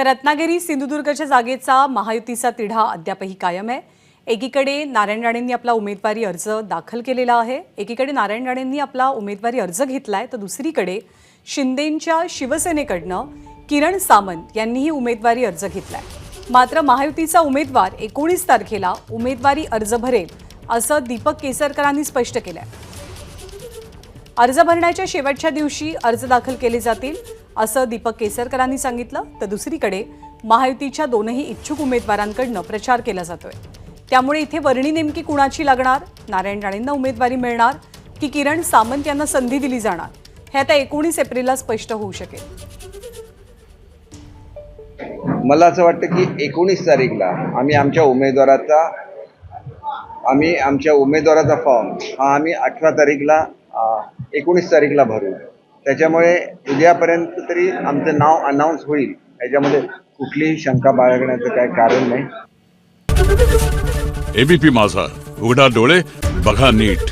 तर रत्नागिरी सिंधुदुर्गच्या जागेचा महायुतीचा तिढा अद्यापही कायम आहे. एकीकडे नारायण राणेंनी आपला उमेदवारी अर्ज दाखल केलेला आहे. एकीकडे नारायण राणेंनी आपला उमेदवारी अर्ज घेतलाय. तर दुसरीकडे शिंदेंच्या शिवसेनेकडनं किरण सामंत यांनीही उमेदवारी अर्ज घेतलाय. मात्र महायुतीचा उमेदवार एकोणीस तारखेला उमेदवारी अर्ज भरेल असं दीपक केसरकरांनी स्पष्ट केलंय. अर्ज भरण्याच्या शेवटच्या दिवशी अर्ज दाखल केले जातील. असं दीपक केसरकरांनी सांगितलं तर दुसरीकडे महायुतीच्या दोनही इच्छुक उमेदवारांकडनं प्रचार केला जातोय. त्यामुळे इथे वर्णी नेमकी कुणाची लागणार? नारायण राणेंना उमेदवारी मिळणार की किरण सामंत यांना संधी दिली जाणार? हे आता एकोणीस एप्रिलला स्पष्ट होऊ शकेल. मला असं वाटतं की एकोणीस तारीखला आम्ही आमच्या उमेदवाराचा आम्ही आमच्या उमेदवाराचा फॉर्म हा आम्ही अठरा तारीखला एकोणीस तारीखला भरू. त्याच्यामुळे उद्यापर्यंत तरी आमचं नाव अनाऊन्स होईल. याच्यामध्ये कुठलीही शंका बाळगण्याचं काही कारण नाही. एबीपी माझा. उघडा डोळे बघा नीट.